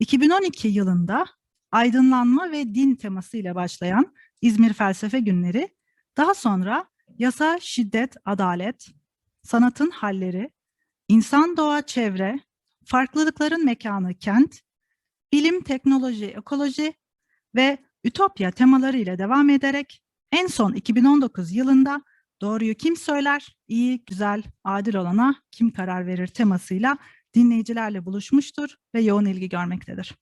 2012 yılında aydınlanma ve din temasıyla başlayan İzmir Felsefe Günleri, daha sonra yasa, şiddet, adalet, sanatın halleri, insan, doğa, çevre, farklılıkların mekanı, kent, bilim, teknoloji, ekoloji ve ütopya temalarıyla devam ederek en son 2019 yılında doğruyu kim söyler, iyi, güzel, adil olana kim karar verir? temasıyla dinleyicilerle buluşmuştur ve yoğun ilgi görmektedir.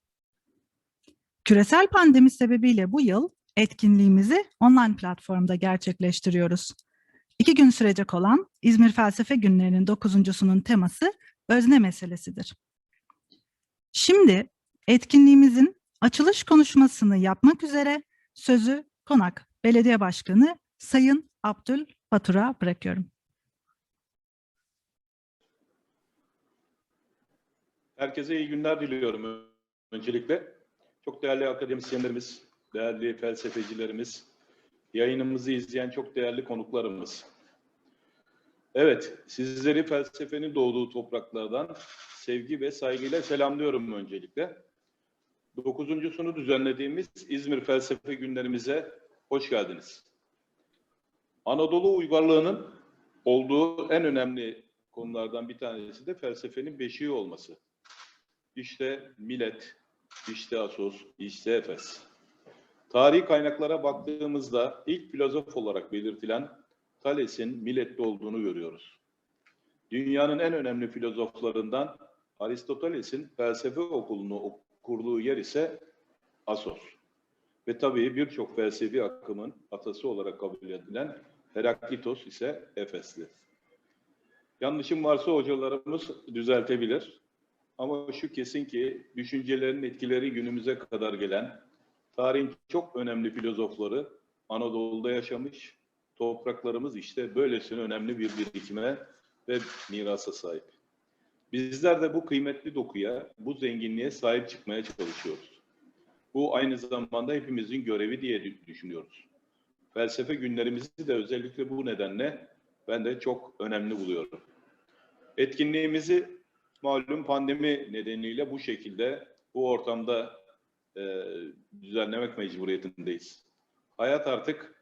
Küresel pandemi sebebiyle bu yıl etkinliğimizi online platformda gerçekleştiriyoruz. İki gün sürecek olan İzmir Felsefe Günleri'nin dokuzuncusunun teması özne meselesidir. Şimdi etkinliğimizin açılış konuşmasını yapmak üzere sözü Konak Belediye Başkanı Sayın Abdül Batur'a bırakıyorum. Herkese iyi günler diliyorum öncelikle. Çok değerli akademisyenlerimiz, değerli felsefecilerimiz, yayınımızı izleyen çok değerli konuklarımız. Evet, sizleri felsefenin doğduğu topraklardan sevgi ve saygıyla selamlıyorum öncelikle. Dokuzuncusunu düzenlediğimiz İzmir Felsefe Günlerimize hoş geldiniz. Anadolu uygarlığının olduğu en önemli konulardan bir tanesi de felsefenin beşiği olması. İşte Milet, işte Asos, işte Efes. Tarihi kaynaklara baktığımızda ilk filozof olarak belirtilen Thales'in Milet'te olduğunu görüyoruz. Dünyanın en önemli filozoflarından Aristoteles'in felsefe okulunu kurduğu yer ise Asos. Ve tabii birçok felsefi akımın atası olarak kabul edilen Heraklitos ise Efesli. Yanlışım varsa hocalarımız düzeltebilir. Ama şu kesin ki düşüncelerin etkileri günümüze kadar gelen tarihin çok önemli filozofları Anadolu'da yaşamış. Topraklarımız işte böylesine önemli bir birikime ve mirasa sahip. Bizler de bu kıymetli dokuya, bu zenginliğe sahip çıkmaya çalışıyoruz. Bu aynı zamanda hepimizin görevi diye düşünüyoruz. Felsefe günlerimizi de özellikle bu nedenle ben de çok önemli buluyorum. Etkinliğimizi malum pandemi nedeniyle bu şekilde, bu ortamda e, düzenlemek mecburiyetindeyiz. Hayat artık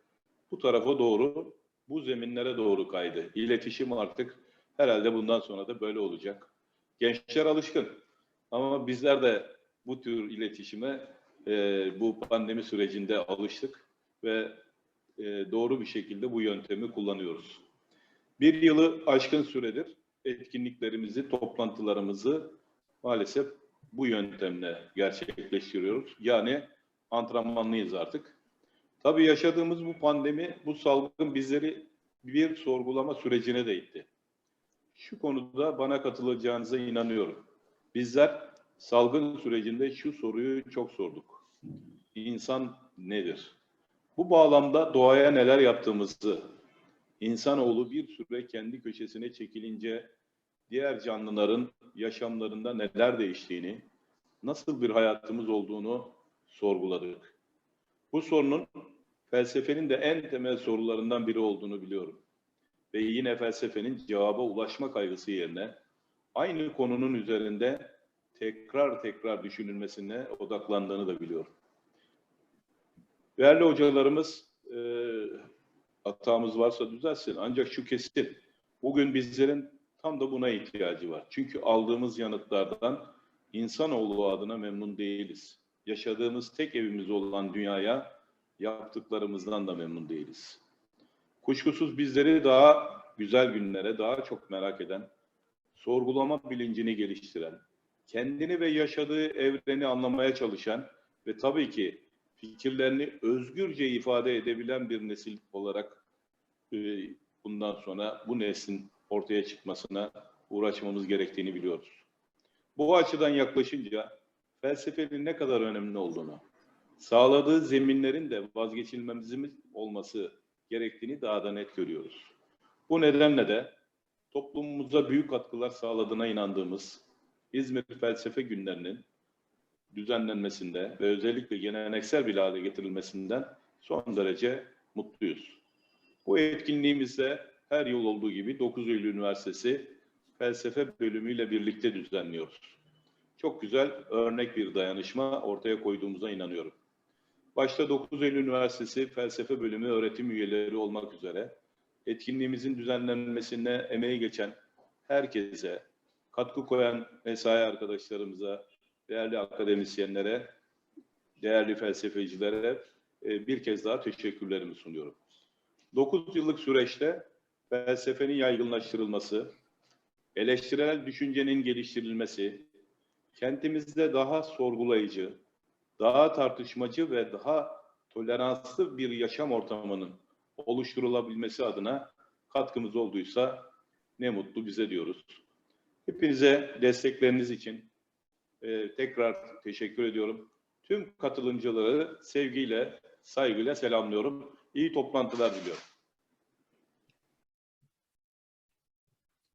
bu tarafa doğru, bu zeminlere doğru kaydı. İletişim artık herhalde bundan sonra da böyle olacak. Gençler alışkın ama bizler de bu tür iletişime e, bu pandemi sürecinde alıştık ve e, doğru bir şekilde bu yöntemi kullanıyoruz. Bir yılı aşkın süredir etkinliklerimizi, toplantılarımızı maalesef bu yöntemle gerçekleştiriyoruz. Yani antrenmanlıyız artık. Tabii yaşadığımız bu pandemi, bu salgın bizleri bir sorgulama sürecine de itti. Şu konuda bana katılacağınıza inanıyorum. Bizler salgın sürecinde şu soruyu çok sorduk. İnsan nedir? Bu bağlamda doğaya neler yaptığımızı, İnsanoğlu bir süre kendi köşesine çekilince diğer canlıların yaşamlarında neler değiştiğini, nasıl bir hayatımız olduğunu sorguladık. Bu sorunun felsefenin de en temel sorularından biri olduğunu biliyorum. Ve yine felsefenin cevaba ulaşma kaygısı yerine aynı konunun üzerinde tekrar tekrar düşünülmesine odaklandığını da biliyorum. Değerli hocalarımız, hatamız varsa düzelsin. Ancak şu kesin, bugün bizlerin tam da buna ihtiyacı var. Çünkü aldığımız yanıtlardan insanoğlu adına memnun değiliz. Yaşadığımız tek evimiz olan dünyaya yaptıklarımızdan da memnun değiliz. Kuşkusuz bizleri daha güzel günlere daha çok merak eden, sorgulama bilincini geliştiren, kendini ve yaşadığı evreni anlamaya çalışan ve tabii ki fikirlerini özgürce ifade edebilen bir nesil olarak e, bundan sonra bu neslin ortaya çıkmasına uğraşmamız gerektiğini biliyoruz. Bu açıdan yaklaşınca felsefenin ne kadar önemli olduğunu, sağladığı zeminlerin de vazgeçilmemizimiz olması gerektiğini daha da net görüyoruz. Bu nedenle de toplumumuza büyük katkılar sağladığına inandığımız İzmir Felsefe Günlerinin düzenlenmesinde ve özellikle geleneksel bir hale getirilmesinden son derece mutluyuz. Bu etkinliğimizde her yıl olduğu gibi 9 Eylül Üniversitesi Felsefe bölümüyle birlikte düzenliyoruz. çok güzel örnek bir dayanışma ortaya koyduğumuza inanıyorum. Başta 9 Eylül Üniversitesi Felsefe Bölümü öğretim üyeleri olmak üzere etkinliğimizin düzenlenmesine emeği geçen herkese, katkı koyan mesai arkadaşlarımıza, değerli akademisyenlere, değerli felsefecilere e, bir kez daha teşekkürlerimi sunuyorum. 9 yıllık süreçte felsefenin yaygınlaştırılması, eleştirel düşüncenin geliştirilmesi, kentimizde daha sorgulayıcı, daha tartışmacı ve daha toleranslı bir yaşam ortamının oluşturulabilmesi adına katkımız olduysa ne mutlu bize diyoruz. Hepinize destekleriniz için e, tekrar teşekkür ediyorum. Tüm katılımcıları sevgiyle, saygıyla selamlıyorum. İyi toplantılar diliyorum.